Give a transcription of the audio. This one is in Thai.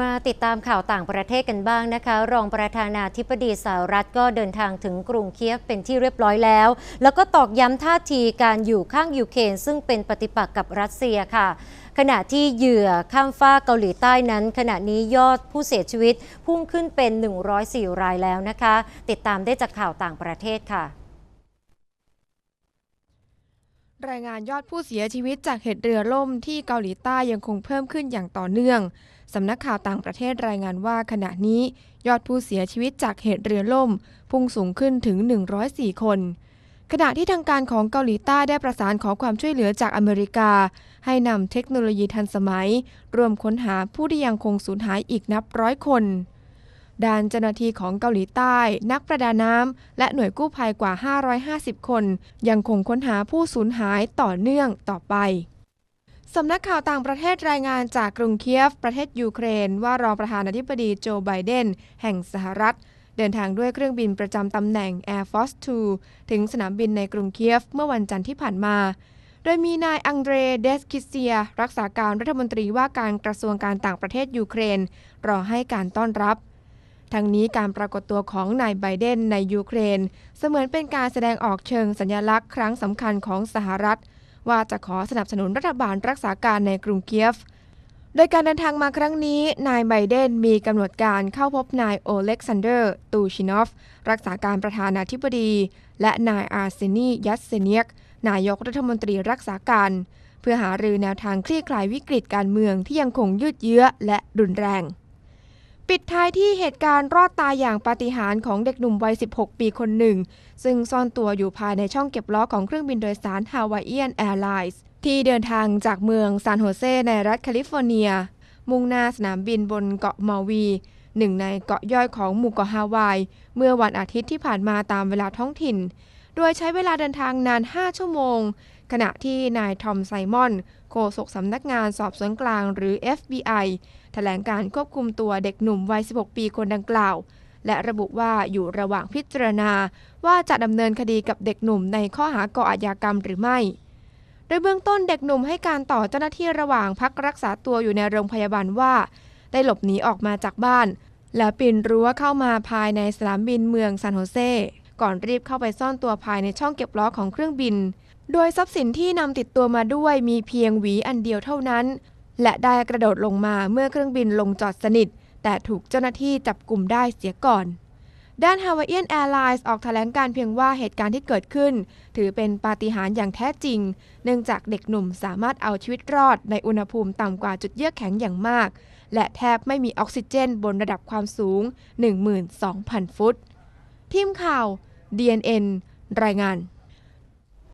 มาติดตามข่าวต่างประเทศกันบ้างนะคะ รองประธานาธิบดีสหรัฐก็เดินทางถึงกรุงเคียฟเป็นที่เรียบร้อยแล้ว แล้วก็ตอกย้ำท่าทีการอยู่ข้างยูเครนซึ่งเป็นปฏิปักษ์กับรัสเซียค่ะ ขณะที่เหยื่อข้ามฟ้าเกาหลีใต้นั้น ขณะนี้ยอดผู้เสียชีวิตพุ่งขึ้นเป็น 104 รายแล้วนะคะ ติดตามได้จากข่าวต่างประเทศค่ะ รายงานยอดผู้เสียชีวิตจากเหตุเรือล่มที่เกาหลีใต้ยังคงเพิ่มขึ้นอย่างต่อเนื่อง สำนักข่าวต่างประเทศรายงานว่าขณะนี้ ยอดผู้เสียชีวิตจากเหตุเรือล่ม พุ่งสูงขึ้นถึง 104 คน ขณะที่ทางการของเกาหลีใต้ได้ประสานขอความช่วยเหลือจากอเมริกา ให้นำเทคโนโลยีทันสมัยร่วมค้นหาผู้ที่ยังคงสูญหายอีกนับร้อยคน ด้านเจ้าหน้าที่ของเกาหลีใต้ นักประดาน้ำและหน่วยกู้ภัยกว่า 550 คน ยังคงค้นหาผู้สูญหายต่อเนื่องต่อไปสำนักข่าวต่างประเทศรายงานจากกรุงเคียฟ ประเทศยูเครน ว่ารองประธานาธิบดีโจไบเดน แห่งสหรัฐ เดินทางด้วยเครื่องบินประจำตำแหน่ง Air Force 2 ถึงสนามบินในกรุงเคียฟเมื่อวันจันทร์ที่ผ่านมา โดยมีนายอังเดรเดสคิเซีย รักษาการรัฐมนตรีว่าการกระทรวงการต่างประเทศยูเครน รอให้การต้อนรับ ทั้งนี้การปรากฏตัวของนายไบเดนในยูเครน เสมือนเป็นการแสดงออกเชิงสัญลักษณ์ครั้งสำคัญของสหรัฐ ว่าจะขอสนับสนุนรัฐบาลรักษาการในกรุงเคียฟ โดยการเดินทางมาครั้งนี้ นายไบเดนมีกำหนดการเข้าพบนายโอเล็กซานเดอร์ ตูชินอฟ รักษาการประธานาธิบดี และนายอาร์เซนียัสเซเนียก นายกรัฐมนตรีรักษาการ เพื่อหารือแนวทางคลี่คลายวิกฤตการเมืองที่ยังคงยืดเยื้อและรุนแรง ปิดท้ายที่เหตุการณ์รอดตายอย่างปาฏิหาริย์ของเด็กหนุ่มวัย 16 ปีคนหนึ่ง ซึ่งซ่อนตัวอยู่ภายในช่องเก็บล้อของเครื่องบินโดยสารฮาวายเอียนแอร์ไลน์ที่เดินทางจากเมืองซานโฮเซในรัฐแคลิฟอร์เนีย มุ่งหน้าสนามบินบนเกาะมาวี หนึ่งในเกาะย่อยของหมู่เกาะฮาวาย เมื่อวันอาทิตย์ที่ผ่านมาตามเวลาท้องถิ่น โดยใช้เวลาเดินทางนาน 5 ชั่วโมง ขณะที่นายทอมไซมอน โฆษกสำนักงานสอบสวนกลางหรือ FBI แถลงการควบคุมตัวเด็กหนุ่มวัย 16 ปีคนดังกล่าว และระบุว่าอยู่ระหว่างพิจารณา ว่าจะดำเนินคดีกับเด็กหนุ่มในข้อหาก่ออาชญากรรมหรือไม่ โดยเบื้องต้นเด็กหนุ่มให้การต่อเจ้าหน้าที่ระหว่างพักรักษาตัวอยู่ในโรงพยาบาลว่า ได้หลบหนีออกมาจากบ้าน และปีนรั้วเข้ามาภายในสนามบินเมืองซานโฮเซ ก่อนรีบเข้าไปซ่อนตัวภายในช่องเก็บล้อของเครื่องบิน โดยทรัพย์สินที่นำติดตัวมาด้วยมีเพียงหวีอันเดียวเท่านั้น และได้กระโดดลงมาเมื่อเครื่องบินลงจอดสนิท แต่ถูกเจ้าหน้าที่จับกลุ่มได้เสียก่อนด้านฮาวายเอียนแอร์ไลน์ออกแถลงการเพียงว่าเหตุการณ์ที่เกิดขึ้น ถือเป็นปาฏิหาริย์อย่างแท้จริง เนื่องจากเด็กหนุ่มสามารถเอาชีวิตรอดในอุณหภูมิต่ำกว่าจุดเยือกแข็งอย่างมาก และแทบไม่มีออกซิเจนบนระดับความสูง 12,000 ฟุต ทีมข่าว DNN รายงาน